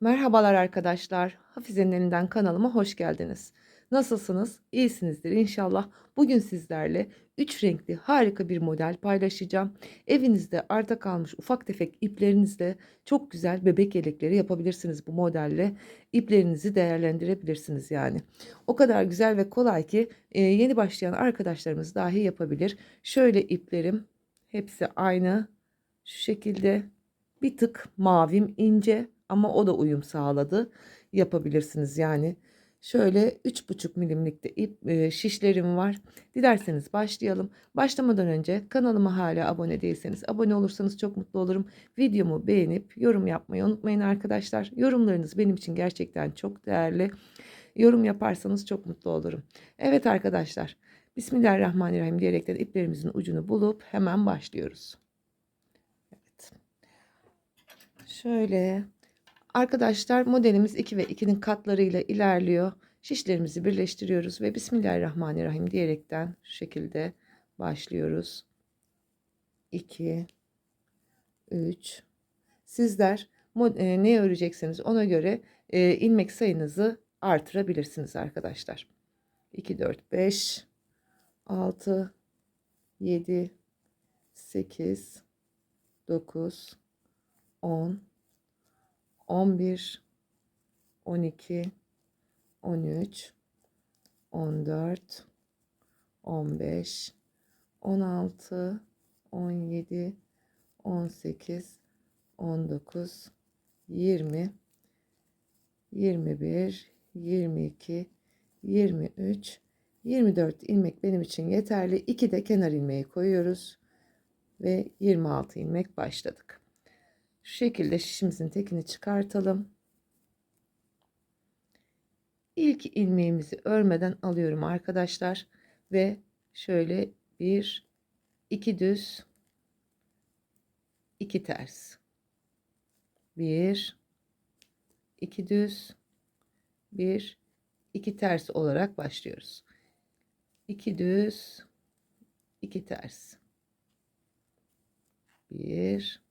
Merhabalar arkadaşlar. Hafize'nin elinden kanalıma hoş geldiniz. Nasılsınız? İyisinizdir inşallah. Bugün sizlerle 3 renkli harika bir model paylaşacağım. Evinizde arta kalmış ufak tefek iplerinizle çok güzel bebek yelekleri yapabilirsiniz bu modelle. İplerinizi değerlendirebilirsiniz yani. O kadar güzel ve kolay ki e, yeni başlayan arkadaşlarımız dahi yapabilir. Şöyle iplerim hepsi aynı. Şu şekilde bir tık mavim ince ama o da uyum sağladı. Yapabilirsiniz yani. Şöyle 3,5 milimlikte ip e, şişlerim var. Dilerseniz başlayalım. Başlamadan önce kanalıma hala abone değilseniz abone olursanız çok mutlu olurum. Videomu beğenip yorum yapmayı unutmayın arkadaşlar. Yorumlarınız benim için gerçekten çok değerli. Yorum yaparsanız çok mutlu olurum. Evet arkadaşlar. Bismillahirrahmanirrahim diyerekten iplerimizin ucunu bulup hemen başlıyoruz. Evet. Şöyle Arkadaşlar modelimiz 2 ve 2'nin katlarıyla ilerliyor. Şişlerimizi birleştiriyoruz ve Bismillahirrahmanirrahim diyerekten şu şekilde başlıyoruz. 2 3 Sizler e, ne örecekseniz ona göre e, ilmek sayınızı artırabilirsiniz arkadaşlar. 2 4 5 6 7 8 9 10 11 12 13 14 15 16 17 18 19 20 21 22 23 24 ilmek benim için yeterli. 2 de kenar ilmeği koyuyoruz ve 26 ilmek başladık. Şu şekilde şişimizin tekini çıkartalım. İlk ilmeğimizi örmeden alıyorum arkadaşlar ve şöyle bir iki düz iki ters bir iki düz bir iki ters olarak başlıyoruz. İki düz iki ters bir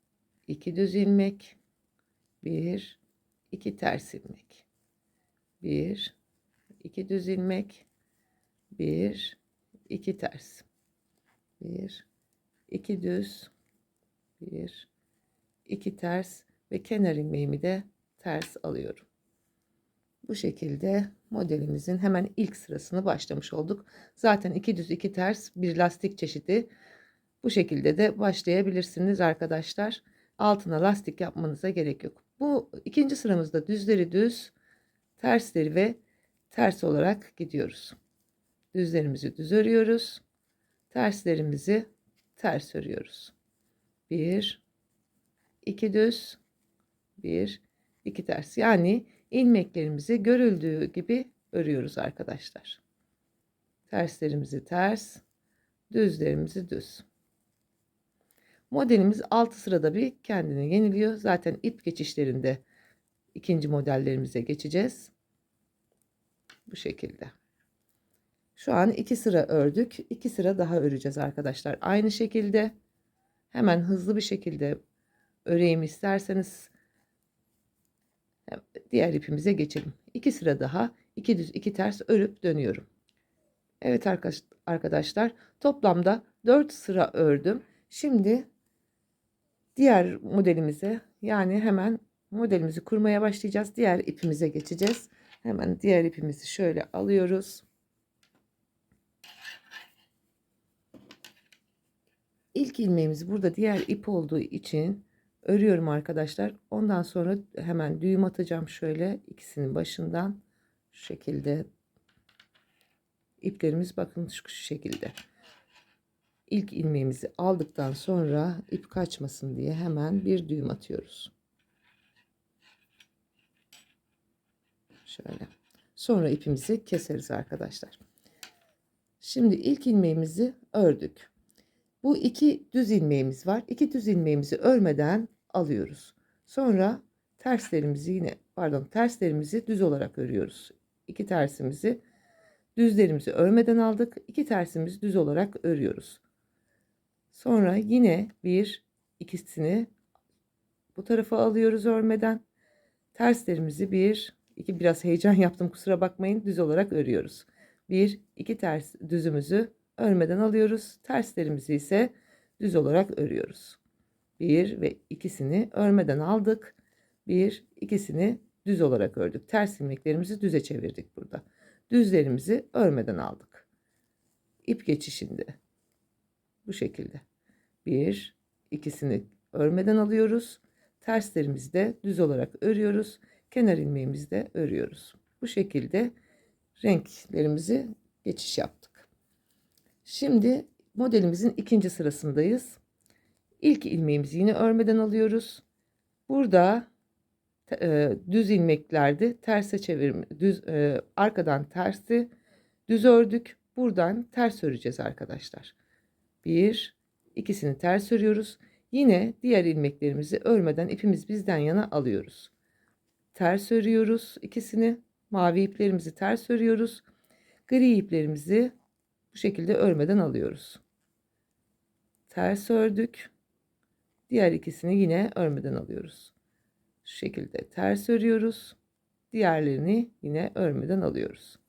2 düz ilmek, 1 2 ters ilmek. 1 2 düz ilmek, 1 2 ters. 1 2 düz, 1 2 ters ve kenar ilmeğimi de ters alıyorum. Bu şekilde modelimizin hemen ilk sırasını başlamış olduk. Zaten iki düz iki ters bir lastik çeşidi. Bu şekilde de başlayabilirsiniz arkadaşlar altına lastik yapmanıza gerek yok. Bu ikinci sıramızda düzleri düz, tersleri ve ters olarak gidiyoruz. Düzlerimizi düz örüyoruz. Terslerimizi ters örüyoruz. Bir, iki düz, bir, iki ters. Yani ilmeklerimizi görüldüğü gibi örüyoruz arkadaşlar. Terslerimizi ters, düzlerimizi düz. Modelimiz 6 sırada bir kendini yeniliyor. Zaten ip geçişlerinde ikinci modellerimize geçeceğiz. Bu şekilde. Şu an 2 sıra ördük. 2 sıra daha öreceğiz arkadaşlar. Aynı şekilde hemen hızlı bir şekilde öreyim isterseniz diğer ipimize geçelim. 2 sıra daha 2 düz 2 ters örüp dönüyorum. Evet arkadaşlar toplamda 4 sıra ördüm. Şimdi diğer modelimize yani hemen modelimizi kurmaya başlayacağız. Diğer ipimize geçeceğiz. Hemen diğer ipimizi şöyle alıyoruz. İlk ilmeğimiz burada diğer ip olduğu için örüyorum arkadaşlar. Ondan sonra hemen düğüm atacağım şöyle ikisinin başından şu şekilde iplerimiz bakın şu şekilde ilk ilmeğimizi aldıktan sonra ip kaçmasın diye hemen bir düğüm atıyoruz. Şöyle. Sonra ipimizi keseriz arkadaşlar. Şimdi ilk ilmeğimizi ördük. Bu iki düz ilmeğimiz var. İki düz ilmeğimizi örmeden alıyoruz. Sonra terslerimizi yine pardon terslerimizi düz olarak örüyoruz. İki tersimizi düzlerimizi örmeden aldık. İki tersimizi düz olarak örüyoruz. Sonra yine bir ikisini bu tarafa alıyoruz örmeden. Terslerimizi bir, iki biraz heyecan yaptım kusura bakmayın düz olarak örüyoruz. Bir, iki ters düzümüzü örmeden alıyoruz. Terslerimizi ise düz olarak örüyoruz. Bir ve ikisini örmeden aldık. Bir, ikisini düz olarak ördük. Ters ilmeklerimizi düze çevirdik burada. Düzlerimizi örmeden aldık. İp geçişinde bu şekilde. Bir, ikisini örmeden alıyoruz. Terslerimizi de düz olarak örüyoruz. Kenar ilmeğimizi de örüyoruz. Bu şekilde renklerimizi geçiş yaptık. Şimdi modelimizin ikinci sırasındayız. İlk ilmeğimizi yine örmeden alıyoruz. Burada e, düz ilmeklerde terse çevirme, düz e, arkadan tersi düz ördük. Buradan ters öreceğiz arkadaşlar. Bir, ikisini ters örüyoruz. Yine diğer ilmeklerimizi örmeden ipimiz bizden yana alıyoruz. Ters örüyoruz ikisini. Mavi iplerimizi ters örüyoruz. Gri iplerimizi bu şekilde örmeden alıyoruz. Ters ördük. Diğer ikisini yine örmeden alıyoruz. Şu şekilde ters örüyoruz. Diğerlerini yine örmeden alıyoruz.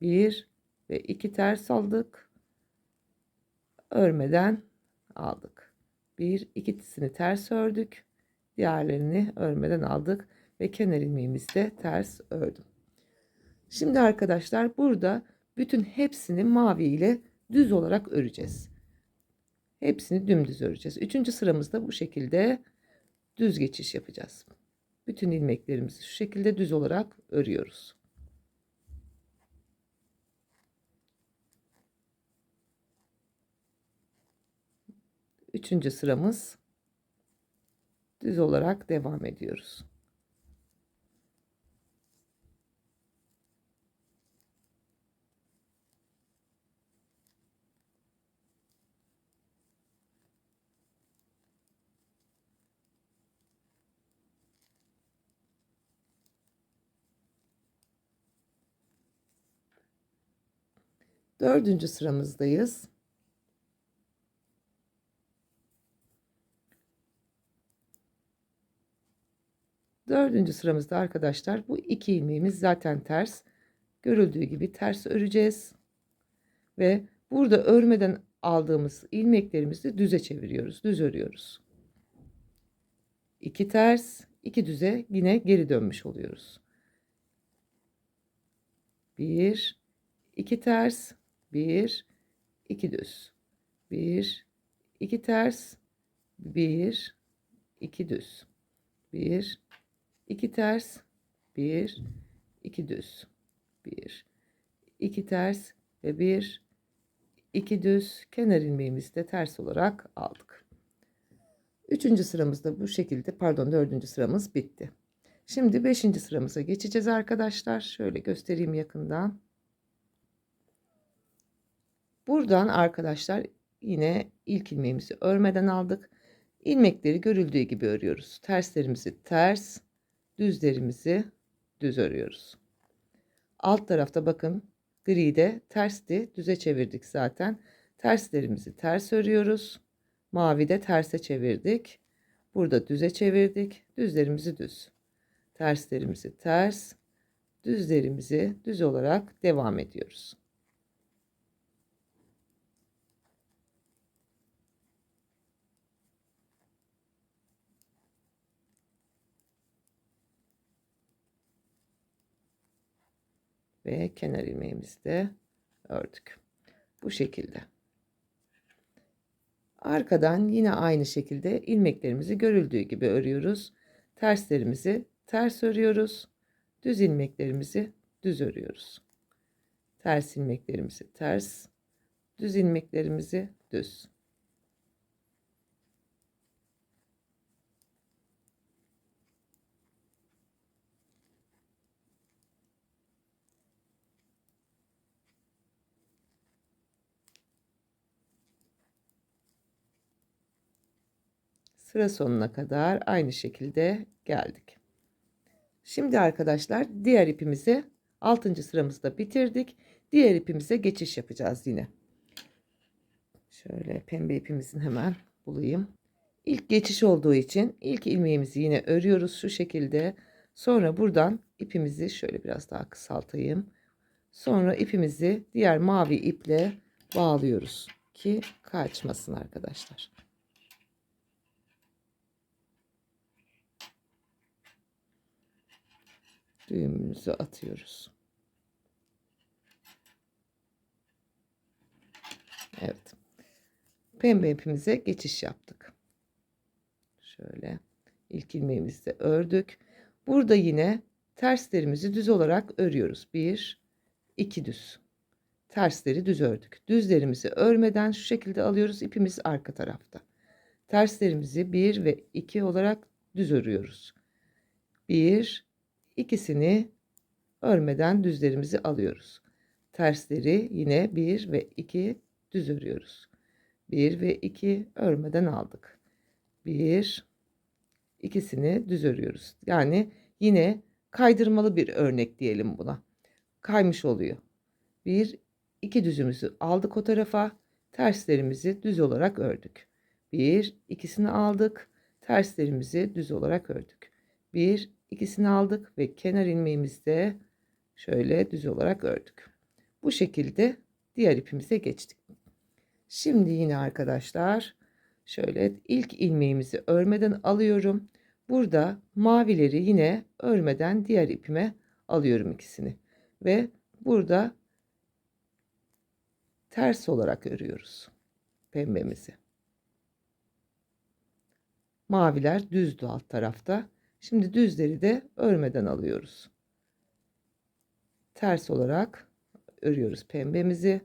Bir ve iki ters aldık. Örmeden aldık. Bir ikisini ters ördük. Diğerlerini örmeden aldık ve kenar ilmeğimizi de ters ördüm. Şimdi arkadaşlar burada bütün hepsini mavi ile düz olarak öreceğiz. Hepsini dümdüz öreceğiz. Üçüncü sıramızda bu şekilde düz geçiş yapacağız. Bütün ilmeklerimizi şu şekilde düz olarak örüyoruz. Üçüncü sıramız düz olarak devam ediyoruz. Dördüncü sıramızdayız. Dördüncü sıramızda arkadaşlar bu iki ilmeğimiz zaten ters. Görüldüğü gibi ters öreceğiz. Ve burada örmeden aldığımız ilmeklerimizi düze çeviriyoruz. Düz örüyoruz. İki ters, iki düze yine geri dönmüş oluyoruz. Bir, iki ters, bir, iki düz. Bir, iki ters, bir, iki düz. Bir, iki ters, bir, iki düz. Bir, iki ters ve bir, iki düz kenar ilmeğimizi de ters olarak aldık. Üçüncü sıramızda bu şekilde pardon dördüncü sıramız bitti. Şimdi beşinci sıramıza geçeceğiz arkadaşlar. Şöyle göstereyim yakından. Buradan arkadaşlar yine ilk ilmeğimizi örmeden aldık. İlmekleri görüldüğü gibi örüyoruz. Terslerimizi ters, düzlerimizi düz örüyoruz. Alt tarafta bakın gri de tersti. Düze çevirdik zaten. Terslerimizi ters örüyoruz. Mavi de terse çevirdik. Burada düze çevirdik. Düzlerimizi düz. Terslerimizi ters, düzlerimizi düz olarak devam ediyoruz. Ve kenar ilmeğimizi de ördük. Bu şekilde. Arkadan yine aynı şekilde ilmeklerimizi görüldüğü gibi örüyoruz. Terslerimizi ters örüyoruz. Düz ilmeklerimizi düz örüyoruz. Ters ilmeklerimizi ters, düz ilmeklerimizi düz. Sıra sonuna kadar aynı şekilde geldik. Şimdi arkadaşlar diğer ipimizi 6. sıramızda bitirdik. Diğer ipimize geçiş yapacağız yine. Şöyle pembe ipimizin hemen bulayım. İlk geçiş olduğu için ilk ilmeğimizi yine örüyoruz şu şekilde. Sonra buradan ipimizi şöyle biraz daha kısaltayım. Sonra ipimizi diğer mavi iple bağlıyoruz ki kaçmasın arkadaşlar. Düğümümüzü atıyoruz. Evet. Pembe ipimize geçiş yaptık. Şöyle ilk ilmeğimizi de ördük. Burada yine terslerimizi düz olarak örüyoruz. 1 2 düz. Tersleri düz ördük. Düzlerimizi örmeden şu şekilde alıyoruz. İpimiz arka tarafta. Terslerimizi 1 ve 2 olarak düz örüyoruz. 1 ikisini örmeden düzlerimizi alıyoruz. Tersleri yine 1 ve 2 düz örüyoruz. 1 ve 2 örmeden aldık. 1 ikisini düz örüyoruz. Yani yine kaydırmalı bir örnek diyelim buna. Kaymış oluyor. 1 2 düzümüzü aldık o tarafa. Terslerimizi düz olarak ördük. 1 ikisini aldık. Terslerimizi düz olarak ördük. 1 ikisini aldık ve kenar ilmeğimizi de şöyle düz olarak ördük. Bu şekilde diğer ipimize geçtik. Şimdi yine arkadaşlar şöyle ilk ilmeğimizi örmeden alıyorum. Burada mavileri yine örmeden diğer ipime alıyorum ikisini. Ve burada ters olarak örüyoruz pembemizi. Maviler düzdü alt tarafta. Şimdi düzleri de örmeden alıyoruz. Ters olarak örüyoruz pembemizi.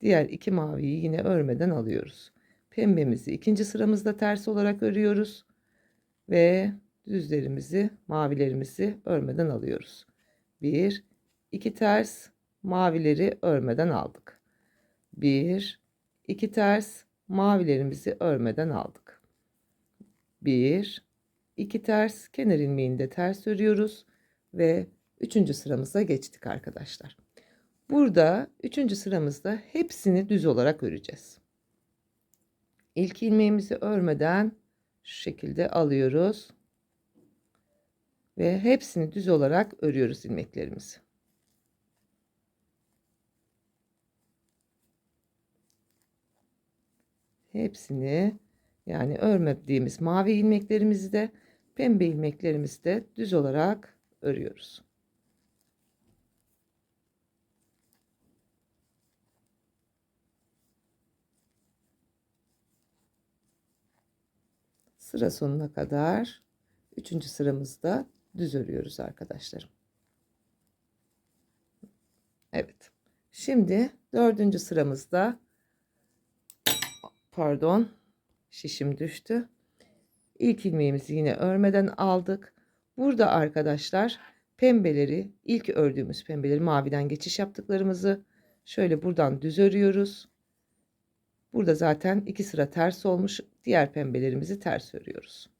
Diğer iki maviyi yine örmeden alıyoruz. Pembemizi ikinci sıramızda ters olarak örüyoruz. Ve düzlerimizi, mavilerimizi örmeden alıyoruz. Bir, iki ters, mavileri örmeden aldık. Bir, iki ters, mavilerimizi örmeden aldık. Bir, iki ters, kenar ilmeğinde ters örüyoruz ve üçüncü sıramıza geçtik arkadaşlar. Burada üçüncü sıramızda hepsini düz olarak öreceğiz. İlk ilmeğimizi örmeden şu şekilde alıyoruz. Ve hepsini düz olarak örüyoruz ilmeklerimizi. Hepsini yani örmediğimiz mavi ilmeklerimizi de pembe ilmeklerimizi de düz olarak örüyoruz. sıra sonuna kadar üçüncü sıramızda düz örüyoruz arkadaşlarım. Evet. Şimdi dördüncü sıramızda pardon şişim düştü. İlk ilmeğimizi yine örmeden aldık. Burada arkadaşlar pembeleri ilk ördüğümüz pembeleri maviden geçiş yaptıklarımızı şöyle buradan düz örüyoruz. Burada zaten iki sıra ters olmuş. Diğer pembelerimizi ters örüyoruz.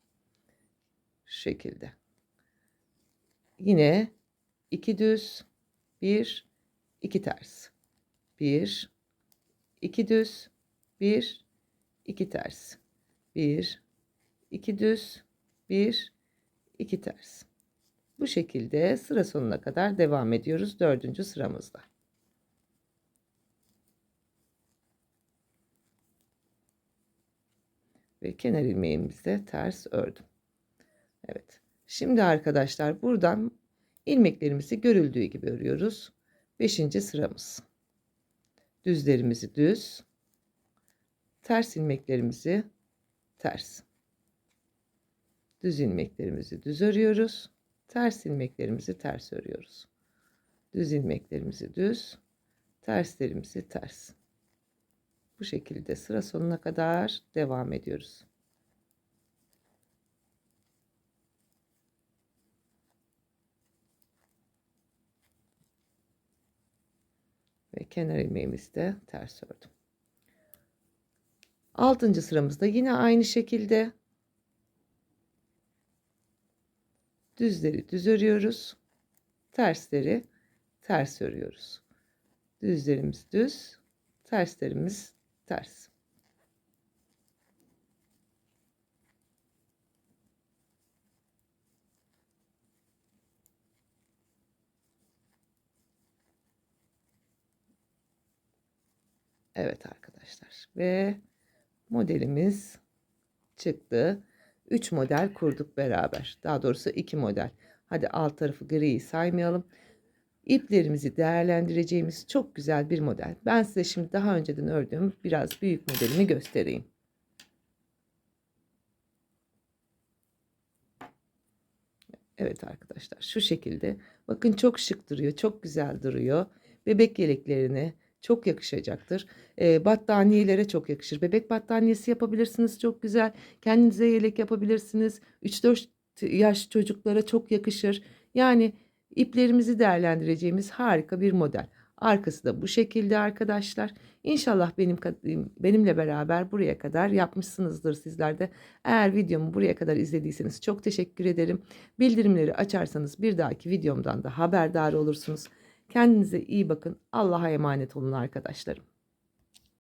Şu şekilde. Yine iki düz, bir, iki ters. Bir, iki düz, bir, iki ters. Bir, iki düz, bir, iki ters. Bu şekilde sıra sonuna kadar devam ediyoruz dördüncü sıramızda. ve kenar ilmeğimizde ters ördüm. Evet. Şimdi arkadaşlar buradan ilmeklerimizi görüldüğü gibi örüyoruz. Beşinci sıramız. Düzlerimizi düz, ters ilmeklerimizi ters. Düz ilmeklerimizi düz örüyoruz. Ters ilmeklerimizi ters örüyoruz. Düz ilmeklerimizi düz, terslerimizi ters. Bu şekilde sıra sonuna kadar devam ediyoruz. Ve kenar ilmeğimizi de ters ördüm. Altıncı sıramızda yine aynı şekilde düzleri düz örüyoruz. Tersleri ters örüyoruz. Düzlerimiz düz, terslerimiz ters. Evet arkadaşlar ve modelimiz çıktı. 3 model kurduk beraber. Daha doğrusu 2 model. Hadi alt tarafı griyi saymayalım. İplerimizi değerlendireceğimiz çok güzel bir model. Ben size şimdi daha önceden ördüğüm biraz büyük modelimi göstereyim. Evet arkadaşlar şu şekilde. Bakın çok şık duruyor. Çok güzel duruyor. Bebek yeleklerine çok yakışacaktır. E, battaniyelere çok yakışır. Bebek battaniyesi yapabilirsiniz. Çok güzel. Kendinize yelek yapabilirsiniz. 3-4 yaş çocuklara çok yakışır. Yani iplerimizi değerlendireceğimiz harika bir model. Arkası da bu şekilde arkadaşlar. İnşallah benim benimle beraber buraya kadar yapmışsınızdır sizler de. Eğer videomu buraya kadar izlediyseniz çok teşekkür ederim. Bildirimleri açarsanız bir dahaki videomdan da haberdar olursunuz. Kendinize iyi bakın. Allah'a emanet olun arkadaşlarım.